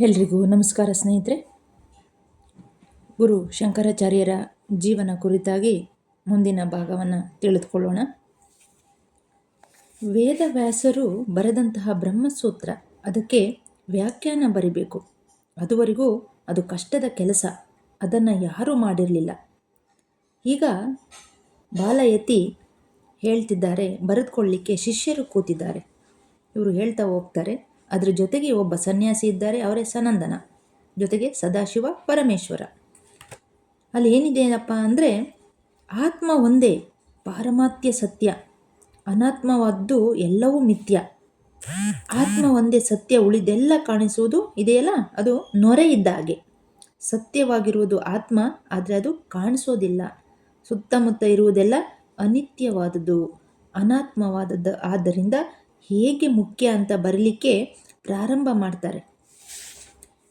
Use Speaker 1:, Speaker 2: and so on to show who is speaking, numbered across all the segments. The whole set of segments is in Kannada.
Speaker 1: ಎಲ್ರಿಗೂ ನಮಸ್ಕಾರ ಸ್ನೇಹಿತರೆ. ಗುರು ಶಂಕರಾಚಾರ್ಯರ ಜೀವನ ಕುರಿತಾಗಿ ಮುಂದಿನ ಭಾಗವನ್ನು ತಿಳಿದುಕೊಳ್ಳೋಣ. ವೇದವ್ಯಾಸರು ಬರೆದಂತಹ ಬ್ರಹ್ಮಸೂತ್ರ ಅದಕ್ಕೆ ವ್ಯಾಖ್ಯಾನ ಬರಿಬೇಕು. ಅದುವರೆಗೂ ಅದು ಕಷ್ಟದ ಕೆಲಸ, ಅದನ್ನು ಯಾರೂ ಮಾಡಿರಲಿಲ್ಲ. ಈಗ ಬಾಲಯತಿ ಹೇಳ್ತಿದ್ದಾರೆ, ಬರೆದುಕೊಳ್ಳಿಕ್ಕೆ ಶಿಷ್ಯರು ಕೂತಿದ್ದಾರೆ. ಇವರು ಹೇಳ್ತಾ ಹೋಗ್ತಾರೆ ಅದರ ಜೊತೆಗೆ ಒಬ್ಬ ಸನ್ಯಾಸಿ ಇದ್ದಾರೆ, ಅವರೇ ಸನಂದನ. ಜೊತೆಗೆ ಸದಾಶಿವ ಪರಮೇಶ್ವರ. ಅಲ್ಲಿ ಏನಿದೆ ಏನಪ್ಪ ಅಂದರೆ, ಆತ್ಮ ಒಂದೇ, ಪಾರಮಾತ್ಯ ಸತ್ಯ. ಅನಾತ್ಮವಾದ್ದು ಎಲ್ಲವೂ ಮಿಥ್ಯ. ಆತ್ಮ ಒಂದೇ ಸತ್ಯ ಉಳಿದೆಲ್ಲ ಕಾಣಿಸುವುದು ಇದೆಯಲ್ಲ ಅದು ನೊರೆ ಇದ್ದ ಹಾಗೆ. ಸತ್ಯವಾಗಿರುವುದು ಆತ್ಮ, ಆದರೆ ಅದು ಕಾಣಿಸೋದಿಲ್ಲ. ಸುತ್ತಮುತ್ತ ಇರುವುದೆಲ್ಲ ಅನಿತ್ಯವಾದದ್ದು, ಅನಾತ್ಮವಾದದ್ದು. ಆದ್ದರಿಂದ ಹೇಗೆ ಮುಖ್ಯ ಅಂತ ಬರಲಿಕ್ಕೆ ಪ್ರಾರಂಭ ಮಾಡ್ತಾರೆ.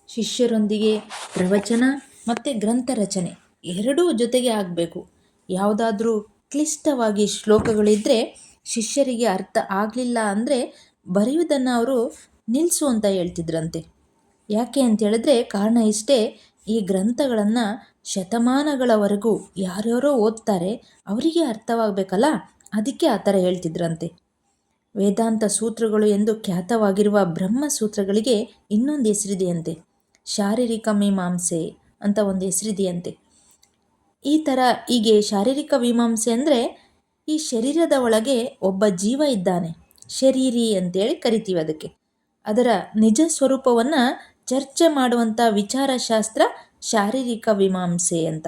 Speaker 1: ಶಿಷ್ಯರೊಂದಿಗೆ ಪ್ರವಚನ ಮತ್ತು ಗ್ರಂಥ ರಚನೆ ಎರಡೂ ಜೊತೆಗೆ ಆಗಬೇಕು. ಯಾವುದಾದ್ರೂ ಕ್ಲಿಷ್ಟವಾಗಿ ಶ್ಲೋಕಗಳಿದ್ದರೆ ಶಿಷ್ಯರಿಗೆ ಅರ್ಥ ಆಗಲಿಲ್ಲ ಅಂದರೆ ಬರೆಯುವುದನ್ನು ಅವರು ನಿಲ್ಲಿಸು ಅಂತ ಹೇಳ್ತಿದ್ರಂತೆ. ಯಾಕೆ ಅಂತ ಹೇಳಿದ್ರೆ ಕಾರಣ ಇಷ್ಟೇ, ಈ ಗ್ರಂಥಗಳನ್ನು ಶತಮಾನಗಳವರೆಗೂ ಯಾರ್ಯಾರೋ ಓದ್ತಾರೆ, ಅವರಿಗೆ ಅರ್ಥವಾಗಬೇಕಲ್ಲ? ಅದಕ್ಕೆ ಆ ಥರ ಹೇಳ್ತಿದ್ರಂತೆ. ವೇದಾಂತ ಸೂತ್ರಗಳು ಎಂದು ಖ್ಯಾತವಾಗಿರುವ ಬ್ರಹ್ಮಸೂತ್ರಗಳಿಗೆ ಇನ್ನೊಂದು ಹೆಸರಿದೆಯಂತೆ. ಶಾರೀರಿಕ ಮೀಮಾಂಸೆ ಅಂತ ಒಂದು ಹೆಸರಿದೆಯಂತೆ. ಈ ಥರ ಹೀಗೆ ಶಾರೀರಿಕ ಮೀಮಾಂಸೆ ಅಂದರೆ ಈ ಶರೀರದ ಒಳಗೆ ಒಬ್ಬ ಜೀವ ಇದ್ದಾನೆ. ಶರೀರಿ ಅಂತೇಳಿ ಕರಿತೀವಿ ಅದಕ್ಕೆ. ಅದರ ನಿಜ ಸ್ವರೂಪವನ್ನು ಚರ್ಚೆ ಮಾಡುವಂಥ ವಿಚಾರಶಾಸ್ತ್ರ ಶಾರೀರಿಕ ಮೀಮಾಂಸೆ ಅಂತ.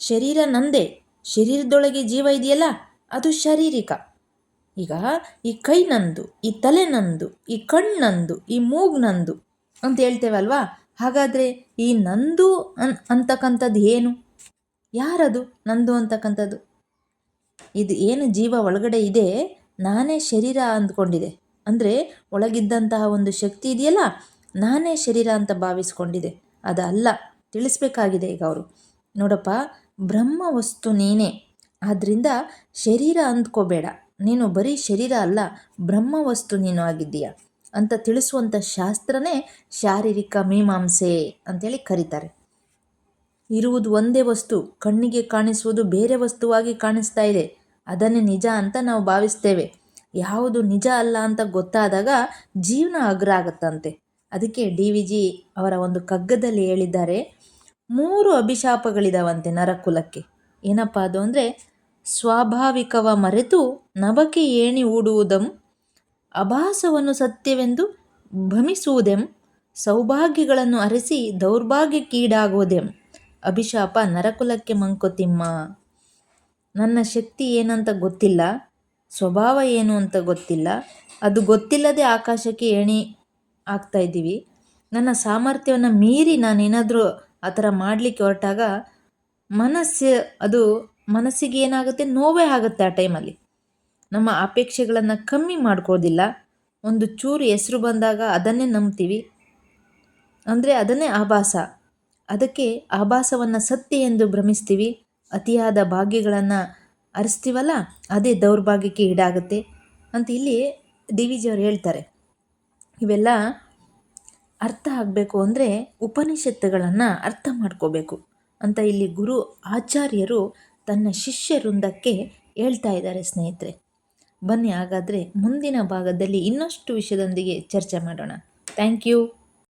Speaker 1: ಶರೀರ ನಂದೇ. ಶರೀರದೊಳಗೆ ಜೀವ ಇದೆಯಲ್ಲ, ಅದು ಶಾರೀರಿಕ. ಈಗ ಈ ಕೈ ನಂದು, ಈ ತಲೆ ನಂದು, ಈ ಕಣ್ಣು ನಂದು, ಈ ಮೂಗು ನಂದು ಅಂತ ಹೇಳ್ತೇವಲ್ವಾ? ಹಾಗಾದರೆ ಈ ನಂದು ಅನ್, ಅಂತಕ್ಕಂಥದ್ದು ಏನು? ಯಾರದು ನಂದು ಅಂತಕ್ಕಂಥದ್ದು? ಇದು ಏನು ಜೀವ ಒಳಗಡೆ ಇದೆ? ನಾನೇ ಶರೀರ ಅಂದ್ಕೊಂಡಿದೆ. ಅಂದರೆ ಒಳಗಿದ್ದಂತಹ ಒಂದು ಶಕ್ತಿ ಇದೆಯಲ್ಲ, ನಾನೇ ಶರೀರ ಅಂತ ಭಾವಿಸ್ಕೊಂಡಿದೆ. ಅದಲ್ಲ, ತಿಳಿಸ್ಬೇಕಾಗಿದೆ ಈಗ ಅವರು. ನೋಡಪ್ಪ ಬ್ರಹ್ಮ ವಸ್ತು ನೀನೇ. ಆದ್ದರಿಂದ ಶರೀರ ಅಂದ್ಕೋಬೇಡ. ನೀನು ಬರೀ ಶರೀರ ಅಲ್ಲ ಬ್ರಹ್ಮ ವಸ್ತು ನೀನು ಆಗಿದ್ದೀಯ ಅಂತ ತಿಳಿಸುವಂಥ ಶಾಸ್ತ್ರನೇ ಶಾರೀರಿಕ ಮೀಮಾಂಸೆ ಅಂತೇಳಿ ಕರೀತಾರೆ. ಇರುವುದು ಒಂದೇ ವಸ್ತು, ಕಣ್ಣಿಗೆ ಕಾಣಿಸುವುದು ಬೇರೆ ವಸ್ತುವಾಗಿ ಕಾಣಿಸ್ತಾ ಇದೆ. ಅದನ್ನೇ ನಿಜ ಅಂತ ನಾವು ಭಾವಿಸ್ತೇವೆ. ಯಾವುದು ನಿಜ ಅಲ್ಲ ಅಂತ ಗೊತ್ತಾದಾಗ ಜೀವನ ಅಗ್ರ ಆಗತ್ತಂತೆ. ಅದಕ್ಕೆ ಡಿ ವಿ ಜಿ ಅವರ ಒಂದು ಕಗ್ಗದಲ್ಲಿ ಹೇಳಿದ್ದಾರೆ, ಮೂರು ಅಭಿಶಾಪಗಳಿದಾವಂತೆ ನರಕುಲಕ್ಕೆ. ಏನಪ್ಪ ಅದು ಅಂದರೆ ಸ್ವಾಭಾವಿಕವ ಮರೆತು ನವಕೆ ಏಣಿ ಊಡುವುದಂ, ಅಭಾಸವನ್ನು ಸತ್ಯವೆಂದು ಭ್ರಮಿಸುವುದೆಂ, ಸೌಭಾಗ್ಯಗಳನ್ನು ಅರಸಿ ದೌರ್ಭಾಗ್ಯಕ್ಕೀಡಾಗುವುದೆಂ. ಅಭಿಶಾಪ, ನರಕುಲಕ್ಕೆ ಮಂಕುತಿಮ್ಮ. ನನ್ನ ಶಕ್ತಿ ಏನಂತ ಗೊತ್ತಿಲ್ಲ, ಸ್ವಭಾವ ಏನು ಅಂತ ಗೊತ್ತಿಲ್ಲ. ಅದು ಗೊತ್ತಿಲ್ಲದೆ ಆಕಾಶಕ್ಕೆ ಏಣಿ ಆಗ್ತಾ ಇದ್ದೀವಿ. ನನ್ನ ಸಾಮರ್ಥ್ಯವನ್ನು ಮೀರಿ ನಾನೇನಾದರೂ ಆ ಥರ ಮಾಡಲಿಕ್ಕೆ ಹೊರಟಾಗ ಮನಸ್ಸು ಅದು ಮನಸ್ಸಿಗೆ ಏನಾಗುತ್ತೆ? ನೋವೇ ಆಗುತ್ತೆ ಆ ಟೈಮಲ್ಲಿ. ನಮ್ಮ ಅಪೇಕ್ಷೆಗಳನ್ನು ಕಮ್ಮಿ ಮಾಡ್ಕೋದಿಲ್ಲ ಒಂದು ಚೂರು ಹೆಸರು ಬಂದಾಗ ಅದನ್ನೇ ನಂಬ್ತೀವಿ. ಅಂದರೆ ಅದನ್ನೇ ಆಭಾಸ. ಅದಕ್ಕೆ ಆಭಾಸವನ್ನು ಸತ್ಯ ಎಂದು ಭ್ರಮಿಸ್ತೀವಿ. ಅತಿಯಾದ ಭಾಗ್ಯಗಳನ್ನು ಅರಿಸ್ತೀವಲ್ಲ, ಅದೇ ದೌರ್ಭಾಗ್ಯಕ್ಕೆ ಈಡಾಗುತ್ತೆ ಅಂತ ಇಲ್ಲಿ ಡಿ ವಿ ಜಿಯವರು ಹೇಳ್ತಾರೆ. ಇವೆಲ್ಲ ಅರ್ಥ ಆಗಬೇಕು ಅಂದರೆ ಉಪನಿಷತ್ತುಗಳನ್ನು ಅರ್ಥ ಮಾಡ್ಕೋಬೇಕು ಅಂತ ಇಲ್ಲಿ ಗುರು ಆಚಾರ್ಯರು ತನ್ನ ಶಿಷ್ಯ ವೃಂದಕ್ಕೆ ಹೇಳ್ತಾ ಇದ್ದಾರೆ ಸ್ನೇಹಿತರೆ. ಬನ್ನಿ ಹಾಗಾದರೆ ಮುಂದಿನ ಭಾಗದಲ್ಲಿ ಇನ್ನಷ್ಟು ವಿಷಯದೊಂದಿಗೆ ಚರ್ಚೆ ಮಾಡೋಣ. Thank you.